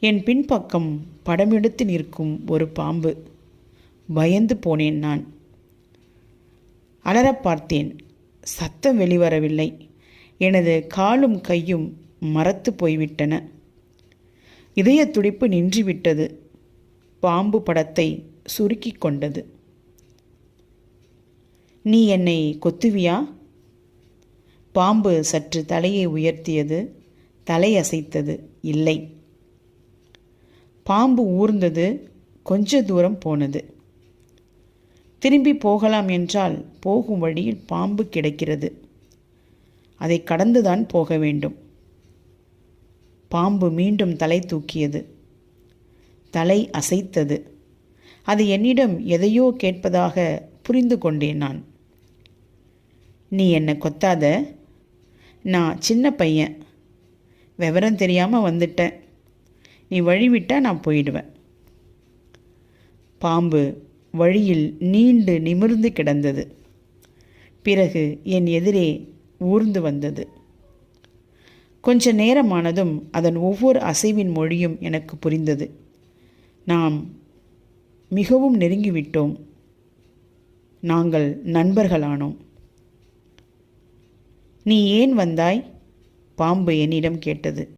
என் பின்பக்கம் படமெடுத்து நிற்கும் ஒரு பாம்பு. பயந்து போனேன் நான். அலறப் பார்த்தேன். சத்தம் வெளிவரவில்லை. எனது காலும் கையும் மரத்து போய்விட்டன. இதய துடிப்பு நின்றுவிட்டது. பாம்பு படத்தை சுருக்கி கொண்டது. நீ என்னை கொத்துவியா? பாம்பு சற்று தலையை உயர்த்தியது. தலையசைத்தது இல்லை. பாம்பு ஊர்ந்தது கொஞ்ச தூரம் போனது. திரும்பி போகலாம் என்றால் போகும் வழியில் பாம்பு கிடைக்கிறது. அதை கடந்துதான் போக வேண்டும். பாம்பு மீண்டும் தலை தூக்கியது. தலை அசைத்தது. அது என்னிடம் எதையோ கேட்பதாக புரிந்து கொண்டேன் நான். நீ என்னை கொத்தாத. நான் சின்ன பையன். விவரம் தெரியாமல் வந்துட்டேன். நீ வழிவிட்டால் நான் போயிடுவேன். பாம்பு வழியில் நீண்டு நிமிர்ந்து கிடந்தது. பிறகு என் எதிரே ஊர்ந்து வந்தது. கொஞ்ச நேரமானதும் அதன் ஒவ்வொரு அசைவின் மொழியும் எனக்கு புரிந்தது. நாம் மிகவும் நெருங்கிவிட்டோம். நாங்கள் நண்பர்களானோம். நீ ஏன் வந்தாய்? பாம்பு என்னிடம் கேட்டது.